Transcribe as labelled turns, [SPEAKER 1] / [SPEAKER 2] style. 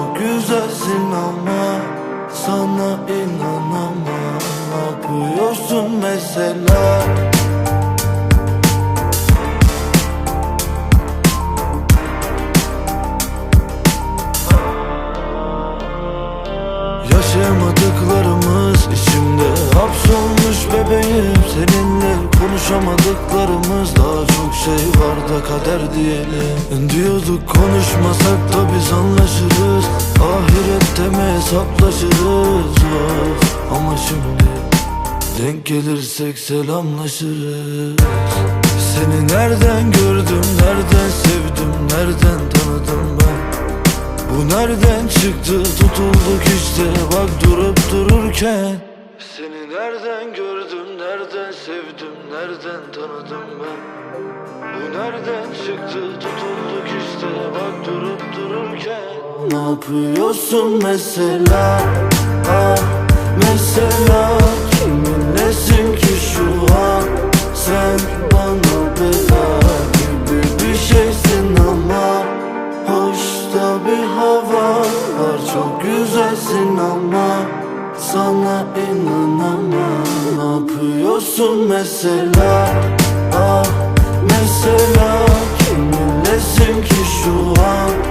[SPEAKER 1] çok güzelsin ama Sana inanamam. Yapıyorsun mesela? Yaşayamadıklarımız içimde hapsolmuş bebeğim. Seninle konuşamadıklarımız daha çok şey var da kader diyelim. Diyorduk konuşmasak da biz anlaşırız hesaplaşırız. Ama şimdi denk gelirsek selamlaşırız. Seni nereden gördüm, nereden sevdim, nereden tanıdım ben? Bu nereden çıktı? Tutulduk işte bak durup dururken. Seni nereden gördüm nereden sevdim nereden tanıdım ben? Bu nereden çıktı? Tutulduk işte bak durup dururken Ne yapıyorsun mesela? Ah mesela kiminlesin ki şu an? Sen bana bela gibi bir şeysin ama Hoşta bir hava var çok güzelsin ama Sana inanamam. Ne yapıyorsun mesela? Ah mesela kiminlesin ki şu an